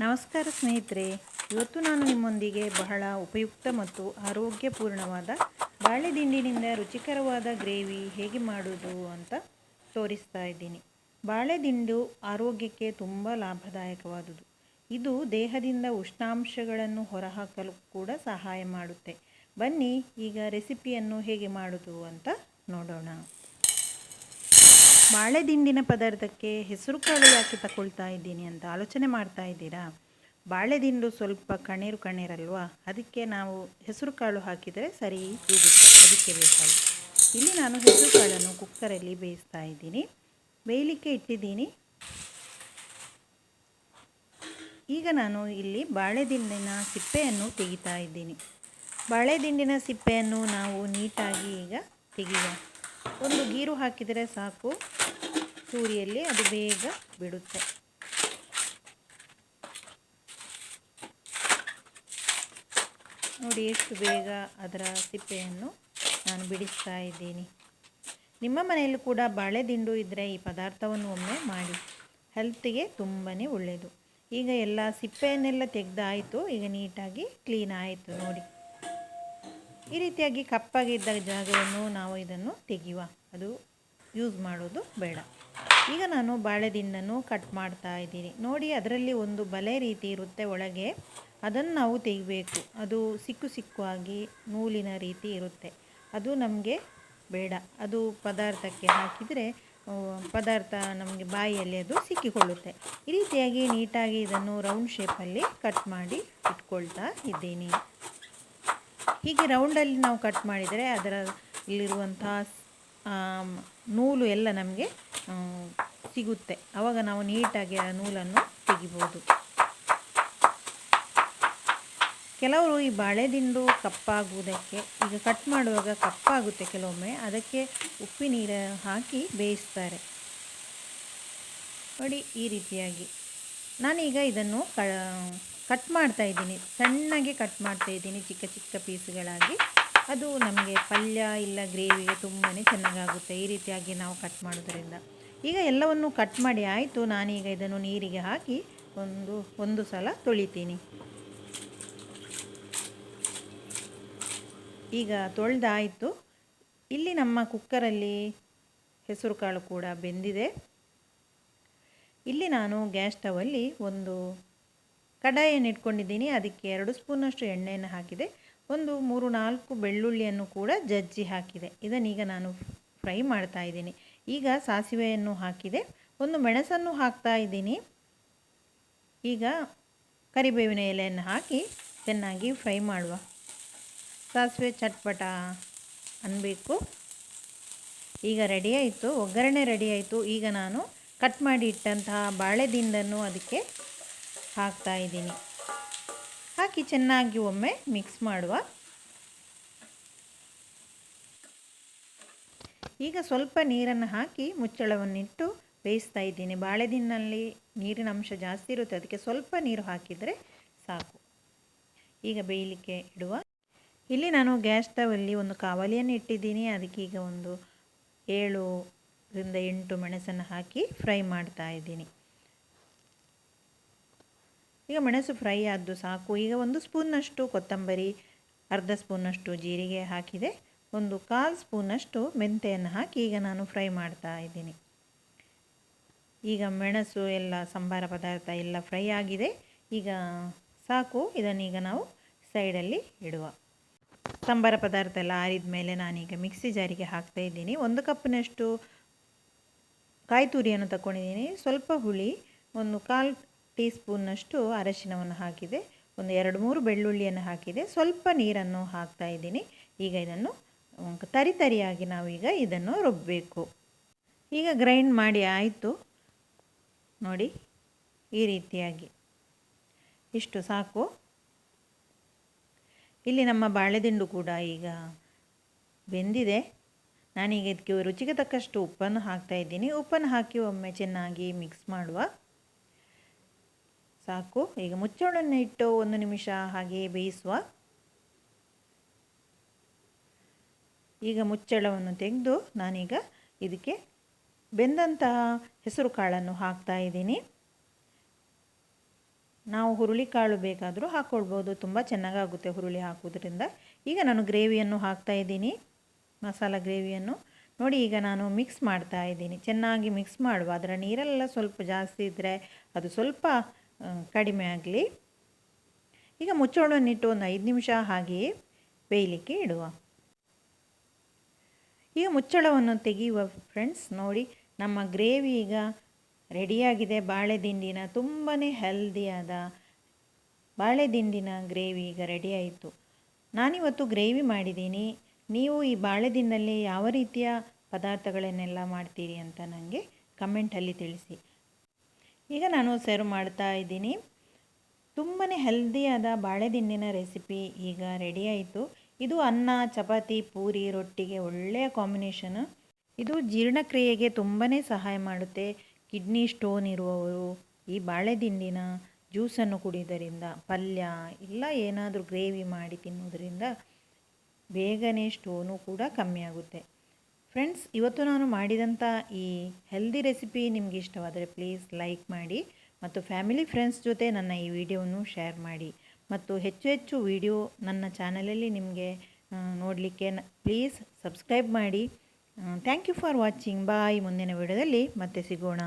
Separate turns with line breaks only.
ನಮಸ್ಕಾರ ಸ್ನೇಹಿತರೆ. ಇವತ್ತು ನಾನು ನಿಮ್ಮೊಂದಿಗೆ ಬಹಳ ಉಪಯುಕ್ತ ಮತ್ತು ಆರೋಗ್ಯಪೂರ್ಣವಾದ ಬಾಳೆದಿಂಡಿನಿಂದ ರುಚಿಕರವಾದ ಗ್ರೇವಿ ಹೇಗೆ ಮಾಡುವುದು ಅಂತ ತೋರಿಸ್ತಾ ಇದ್ದೀನಿ. ಬಾಳೆದಿಂಡು ಆರೋಗ್ಯಕ್ಕೆ ತುಂಬ ಲಾಭದಾಯಕವಾದುದು. ಇದು ದೇಹದಿಂದ ಉಷ್ಣಾಂಶಗಳನ್ನು ಹೊರಹಾಕಲು ಕೂಡ ಸಹಾಯ ಮಾಡುತ್ತೆ. ಬನ್ನಿ ಈಗ ರೆಸಿಪಿಯನ್ನು ಹೇಗೆ ಮಾಡುವುದು ಅಂತ ನೋಡೋಣ. ಬಾಳೆದಿಂಡಿನ ಪದಾರ್ಥಕ್ಕೆ ಹೆಸರು ಕಾಳು ಯಾಕೆ ತಗೊಳ್ತಾ ಇದ್ದೀನಿ ಅಂತ ಆಲೋಚನೆ ಮಾಡ್ತಾ ಇದ್ದೀರಾ? ಬಾಳೆದಿಂಡು ಸ್ವಲ್ಪ ಕಣ್ಣೀರು ಕಣ್ಣೀರಲ್ವಾ? ಅದಕ್ಕೆ ನಾವು ಹೆಸರು ಕಾಳು ಹಾಕಿದರೆ ಸರಿ ಹೋಗುತ್ತೆ. ಅದಕ್ಕೆ ಬೇಕಾಗಿ. ಇಲ್ಲಿ ನಾನು ಹೆಸರು ಕಾಳನ್ನು ಕುಕ್ಕರಲ್ಲಿ ಬೇಯಿಸ್ತಾ ಇದ್ದೀನಿ. ಬೇಯಲಿಕ್ಕೆ ಇಟ್ಟಿದ್ದೀನಿ. ಈಗ ನಾನು ಇಲ್ಲಿ ಬಾಳೆದಿಂಡಿನ ಸಿಪ್ಪೆಯನ್ನು ತೆಗಿತಾ ಇದ್ದೀನಿ. ಬಾಳೆದಿಂಡಿನ ಸಿಪ್ಪೆಯನ್ನು ನಾವು ನೀಟಾಗಿ ಈಗ ತೆಗೆಯುವ ಒಂದು ಗೀರು ಹಾಕಿದರೆ ಸಾಕು. ಚೂರಿಯಲ್ಲಿ ಅದು ಬೇಗ ಬಿಡುತ್ತೆ. ನೋಡಿ ಎಷ್ಟು ಬೇಗ ಅದರ ಸಿಪ್ಪೆಯನ್ನು ನಾನು ಬಿಡಿಸ್ತಾ ಇದ್ದೀನಿ. ನಿಮ್ಮ ಮನೆಯಲ್ಲೂ ಕೂಡ ಬಾಳೆದಿಂಡು ಇದ್ದರೆ ಈ ಪದಾರ್ಥವನ್ನು ಒಮ್ಮೆ ಮಾಡಿ. ಹೆಲ್ತಿಗೆ ತುಂಬಾ ಒಳ್ಳೆಯದು ಈಗ ಎಲ್ಲ ಸಿಪ್ಪೆಯನ್ನೆಲ್ಲ ತೆಗೆದಾಯಿತು. ಈಗ ನೀಟಾಗಿ ಕ್ಲೀನ್ ಆಯಿತು ನೋಡಿ. ಈ ರೀತಿಯಾಗಿ ಕಪ್ಪಾಗಿದ್ದ ಜಾಗವನ್ನು ನಾವು ಇದನ್ನು ತೆಗೆಯುವ. ಅದು ಯೂಸ್ ಮಾಡೋದು ಬೇಡ. ಈಗ ನಾನು ಬಾಳೆದಿಂಡನ್ನು ಕಟ್ ಮಾಡ್ತಾ ಇದ್ದೀನಿ. ನೋಡಿ, ಅದರಲ್ಲಿ ಒಂದು ಬಲೆ ರೀತಿ ಇರುತ್ತೆ ಒಳಗೆ. ಅದನ್ನು ನಾವು ತೆಗಿಬೇಕು. ಅದು ಸಿಕ್ಕು ಸಿಕ್ಕುವಾಗಿ ನೂಲಿನ ರೀತಿ ಇರುತ್ತೆ. ಅದು ನಮಗೆ ಬೇಡ. ಅದು ಪದಾರ್ಥಕ್ಕೆ ಹಾಕಿದರೆ ಪದಾರ್ಥ ನಮಗೆ ಬಾಯಿಯಲ್ಲಿ ಅದು ಸಿಕ್ಕಿಕೊಳ್ಳುತ್ತೆ. ಈ ರೀತಿಯಾಗಿ ನೀಟಾಗಿ ಇದನ್ನು ರೌಂಡ್ ಶೇಪಲ್ಲಿ ಕಟ್ ಮಾಡಿ ಇಟ್ಕೊಳ್ತಾ ಇದ್ದೀನಿ. ಹೀಗೆ ರೌಂಡಲ್ಲಿ ನಾವು ಕಟ್ ಮಾಡಿದರೆ ಅದರ ಇಲ್ಲಿರುವಂಥ ನೂಲು ಎಲ್ಲ ನಮಗೆ ಸಿಗುತ್ತೆ. ಆವಾಗ ನಾವು ನೀಟಾಗಿ ಆ ನೂಲನ್ನು ತೆಗಿಬೋದು. ಕೆಲವರು ಈ ಬಾಳೆದಿಂಡು ಕಪ್ಪಾಗುವುದಕ್ಕೆ, ಈಗ ಕಟ್ ಮಾಡುವಾಗ ಕಪ್ಪಾಗುತ್ತೆ ಕೆಲವೊಮ್ಮೆ, ಅದಕ್ಕೆ ಉಪ್ಪಿ ನೀರು ಹಾಕಿ ಬೇಯಿಸ್ತಾರೆ. ನೋಡಿ ಈ ರೀತಿಯಾಗಿ. ನಾನೀಗ ಇದನ್ನು ಕ ಕಟ್ ಮಾಡ್ತಾ ಇದ್ದೀನಿ. ಸಣ್ಣಗೆ ಕಟ್ ಮಾಡ್ತಾ ಇದ್ದೀನಿ ಚಿಕ್ಕ ಚಿಕ್ಕ ಪೀಸ್ಗಳಾಗಿ. ಅದು ನಮಗೆ ಪಲ್ಯ ಇಲ್ಲ ಗ್ರೇವಿಗೆ ತುಂಬಾ ಚೆನ್ನಾಗಾಗುತ್ತೆ. ಈ ರೀತಿಯಾಗಿ ನಾವು ಕಟ್ ಮಾಡೋದ್ರಿಂದ. ಈಗ ಎಲ್ಲವನ್ನು ಕಟ್ ಮಾಡಿ ಆಯಿತು. ನಾನೀಗ ಇದನ್ನು ನೀರಿಗೆ ಹಾಕಿ ಒಂದು ಒಂದು ಸಲ ತೊಳಿತೀನಿ. ಈಗ ತೊಳೆದಾಯಿತು. ಇಲ್ಲಿ ನಮ್ಮ ಕುಕ್ಕರಲ್ಲಿ ಹೆಸರು ಕಾಳು ಕೂಡ ಬೆಂದಿದೆ. ಇಲ್ಲಿ ನಾನು ಗ್ಯಾಸ್ ಸ್ಟವಲ್ಲಿ ಒಂದು ಕಡಾಯಿಯನ್ನು ಇಟ್ಕೊಂಡಿದ್ದೀನಿ. ಅದಕ್ಕೆ ಎರಡು ಸ್ಪೂನಷ್ಟು ಎಣ್ಣೆಯನ್ನು ಹಾಕಿದೆ. ಒಂದು ಮೂರು ನಾಲ್ಕು ಬೆಳ್ಳುಳ್ಳಿಯನ್ನು ಕೂಡ ಜಜ್ಜಿ ಹಾಕಿದೆ. ಇದನ್ನೀಗ ನಾನು ಫ್ರೈ ಮಾಡ್ತಾ ಇದ್ದೀನಿ. ಈಗ ಸಾಸಿವೆಯನ್ನು ಹಾಕಿದೆ. ಒಂದು ಮೆಣಸನ್ನು ಹಾಕ್ತಾ ಇದ್ದೀನಿ. ಈಗ ಕರಿಬೇವಿನ ಎಲೆಯನ್ನು ಹಾಕಿ ಚೆನ್ನಾಗಿ ಫ್ರೈ ಮಾಡುವ. ಸಾಸಿವೆ ಚಟ್ಪಟ ಅನ್ನಬೇಕು ಈಗ ರೆಡಿಯಾಯಿತು ಒಗ್ಗರಣೆ ರೆಡಿಯಾಯಿತು ಈಗ ನಾನು ಕಟ್ ಮಾಡಿ ಇಟ್ಟಂತಹ ಬಾಳೆದಿಂಡನ್ನು ಅದಕ್ಕೆ ಹಾಕ್ತಾ ಇದ್ದೀನಿ. ಹಾಕಿ ಚೆನ್ನಾಗಿ ಒಮ್ಮೆ ಮಿಕ್ಸ್ ಮಾಡುವ. ಈಗ ಸ್ವಲ್ಪ ನೀರನ್ನು ಹಾಕಿ ಮುಚ್ಚಳವನ್ನಿಟ್ಟು ಬೇಯಿಸ್ತಾ ಇದ್ದೀನಿ. ಬಾಳೆದಿನಲ್ಲಿ ನೀರಿನ ಅಂಶ ಜಾಸ್ತಿ ಇರುತ್ತೆ. ಅದಕ್ಕೆ ಸ್ವಲ್ಪ ನೀರು ಹಾಕಿದರೆ ಸಾಕು. ಈಗ ಬೇಯಲಿಕ್ಕೆ ಇಡುವ. ಇಲ್ಲಿ ನಾನು ಗ್ಯಾಸ್ ಸ್ಟವಲ್ಲಿ ಒಂದು ಕಾವಲಿಯನ್ನು ಇಟ್ಟಿದ್ದೀನಿ. ಅದಕ್ಕೆ ಈಗ ಒಂದು ಏಳರಿಂದ ಎಂಟು ಮೆಣಸನ್ನು ಹಾಕಿ ಫ್ರೈ ಮಾಡ್ತಾ ಇದ್ದೀನಿ. ಈಗ ಮೆಣಸು ಫ್ರೈ ಆದ್ದು ಸಾಕು. ಈಗ ಒಂದು ಸ್ಪೂನ್ನಷ್ಟು ಕೊತ್ತಂಬರಿ, ಅರ್ಧ ಸ್ಪೂನಷ್ಟು ಜೀರಿಗೆ ಹಾಕಿದೆ. ಒಂದು ಕಾಲು ಸ್ಪೂನಷ್ಟು ಮೆಂತೆಯನ್ನು ಹಾಕಿ ಈಗ ನಾನು ಫ್ರೈ ಮಾಡ್ತಾ ಇದ್ದೀನಿ. ಈಗ ಮೆಣಸು ಎಲ್ಲ, ಸಂಬಾರ ಪದಾರ್ಥ ಎಲ್ಲ ಫ್ರೈ ಆಗಿದೆ. ಈಗ ಸಾಕು. ಇದನ್ನೀಗ ನಾವು ಸೈಡಲ್ಲಿ ಇಡುವ. ಸಂಬಾರ ಪದಾರ್ಥ ಎಲ್ಲ ಆರಿದ ಮೇಲೆ ನಾನೀಗ ಮಿಕ್ಸಿ ಜಾರಿಗೆ ಹಾಕ್ತಾ ಇದ್ದೀನಿ. ಒಂದು ಕಪ್ಪಿನಷ್ಟು ಕಾಯಿ ತುರಿಯನ್ನು ತಗೊಂಡಿದ್ದೀನಿ ಸ್ವಲ್ಪ ಹುಳಿ, ಒಂದು ಕಾಲು ಟೀ ಸ್ಪೂನ್ನಷ್ಟು ಅರಶಿನವನ್ನು ಹಾಕಿದೆ. ಒಂದು ಎರಡು ಮೂರು ಬೆಳ್ಳುಳ್ಳಿಯನ್ನು ಹಾಕಿದೆ. ಸ್ವಲ್ಪ ನೀರನ್ನು ಹಾಕ್ತಾ ಇದ್ದೀನಿ. ಈಗ ಇದನ್ನು ತರಿ ತರಿಯಾಗಿ ನಾವೀಗ ಇದನ್ನು ರುಬ್ಬಬೇಕು ಈಗ ಗ್ರೈಂಡ್ ಮಾಡಿ ಆಯಿತು. ನೋಡಿ, ಈ ರೀತಿಯಾಗಿ. ಇಷ್ಟು ಸಾಕು. ಇಲ್ಲಿ ನಮ್ಮ ಬಾಳೆದಿಂಡು ಕೂಡ ಈಗ ಬೆಂದಿದೆ. ನಾನೀಗ ಇದಕ್ಕೆ ರುಚಿಗೆ ತಕ್ಕಷ್ಟು ಉಪ್ಪನ್ನು ಹಾಕ್ತಾ ಇದ್ದೀನಿ. ಉಪ್ಪನ್ನು ಹಾಕಿ ಒಮ್ಮೆ ಚೆನ್ನಾಗಿ ಮಿಕ್ಸ್ ಮಾಡುವ. ಸಾಕು. ಈಗ ಮುಚ್ಚೋಣನ್ನು ಇಟ್ಟು ಒಂದು ನಿಮಿಷ ಹಾಗೆ ಬೇಯಿಸುವ. ಈಗ ಮುಚ್ಚಳವನ್ನು ತೆಗೆದು ನಾನೀಗ ಇದಕ್ಕೆ ಬೆಂದಂತಹ ಹೆಸರು ಕಾಳನ್ನು ಹಾಕ್ತಾ ಇದ್ದೀನಿ. ನಾವು ಹುರುಳಿಕಾಳು ಬೇಕಾದರೂ ಹಾಕ್ಕೊಳ್ಬೋದು ತುಂಬ ಚೆನ್ನಾಗಾಗುತ್ತೆ ಹುರುಳಿ ಹಾಕೋದ್ರಿಂದ ಈಗ ನಾನು ಗ್ರೇವಿಯನ್ನು ಹಾಕ್ತಾ ಇದ್ದೀನಿ. ಮಸಾಲ ಗ್ರೇವಿಯನ್ನು. ನೋಡಿ, ಈಗ ನಾನು ಮಿಕ್ಸ್ ಮಾಡ್ತಾ ಇದ್ದೀನಿ. ಚೆನ್ನಾಗಿ ಮಿಕ್ಸ್ ಮಾಡುವ. ಅದರ ನೀರೆಲ್ಲ ಸ್ವಲ್ಪ ಜಾಸ್ತಿ ಇದ್ದರೆ ಅದು ಸ್ವಲ್ಪ ಕಡಿಮೆ ಆಗಲಿ. ಈಗ ಮುಚ್ಚಳವನ್ನಿಟ್ಟು ಒಂದು ಐದು ನಿಮಿಷ ಹಾಗೆಯೇ ಬೇಯಲಿಕ್ಕೆ ಇಡುವ. ಈಗ ಮುಚ್ಚಳವನ್ನು ತೆಗೆಯುವ ಫ್ರೆಂಡ್ಸ್ ನೋಡಿ, ನಮ್ಮ ಗ್ರೇವಿ ಈಗ ರೆಡಿಯಾಗಿದೆ ಬಾಳೆ ದಿಂಡಿನ ತುಂಬಾ ಹೆಲ್ದಿಯಾದ ಬಾಳೆ ದಿಂಡಿನ ಗ್ರೇವಿ ಈಗ ರೆಡಿಯಾಯಿತು ನಾನಿವತ್ತು ಗ್ರೇವಿ ಮಾಡಿದ್ದೀನಿ. ನೀವು ಈ ಬಾಳೆ ದಿಂಡಲ್ಲಿ ಯಾವ ರೀತಿಯ ಪದಾರ್ಥಗಳನ್ನೆಲ್ಲ ಮಾಡ್ತೀರಿ ಅಂತ ನನಗೆ ಕಮೆಂಟಲ್ಲಿ ತಿಳಿಸಿ. ಈಗ ನಾನು ಸರ್ವ್ ಮಾಡ್ತಾ ಇದ್ದೀನಿ. ತುಂಬಾ ಹೆಲ್ದಿಯಾದ ಬಾಳೆದಿಂಡಿನ ರೆಸಿಪಿ ಈಗ ರೆಡಿ ಆಯಿತು. ಇದು ಅನ್ನ, ಚಪಾತಿ, ಪೂರಿ, ರೊಟ್ಟಿಗೆ ಒಳ್ಳೆಯ ಕಾಂಬಿನೇಷನ್ ಇದು ಜೀರ್ಣಕ್ರಿಯೆಗೆ ತುಂಬಾ ಸಹಾಯ ಮಾಡುತ್ತೆ. ಕಿಡ್ನಿ ಸ್ಟೋನ್ ಇರುವವರು ಈ ಬಾಳೆದಿಂಡಿನ ಜ್ಯೂಸನ್ನು ಕುಡಿಯೋದರಿಂದ ಪಲ್ಯ ಇಲ್ಲ ಏನಾದರೂ ಗ್ರೇವಿ ಮಾಡಿ ತಿನ್ನೋದರಿಂದ ಬೇಗನೆ ಸ್ಟೋನು ಕೂಡ ಕಮ್ಮಿ ಆಗುತ್ತೆ. ಫ್ರೆಂಡ್ಸ್ ಇವತ್ತು ನಾನು ಮಾಡಿದಂಥ ಈ ಹೆಲ್ದಿ ರೆಸಿಪಿ ನಿಮಗೆ ಇಷ್ಟವಾದರೆ ಪ್ಲೀಸ್ ಲೈಕ್ ಮಾಡಿ ಮತ್ತು ಫ್ಯಾಮಿಲಿ ಫ್ರೆಂಡ್ಸ್ ಜೊತೆ ನನ್ನ ಈ ವಿಡಿಯೋವನ್ನು ಶೇರ್ ಮಾಡಿ. ಮತ್ತು ಹೆಚ್ಚು ಹೆಚ್ಚು ವಿಡಿಯೋ ನನ್ನ ಚಾನಲಲ್ಲಿ ನಿಮಗೆ ನೋಡಲಿಕ್ಕೆ ಪ್ಲೀಸ್ ಸಬ್ಸ್ಕ್ರೈಬ್ ಮಾಡಿ. Thank you for watching bye ಮುಂದಿನ ವಿಡಿಯೋದಲ್ಲಿ ಮತ್ತೆ ಸಿಗೋಣ.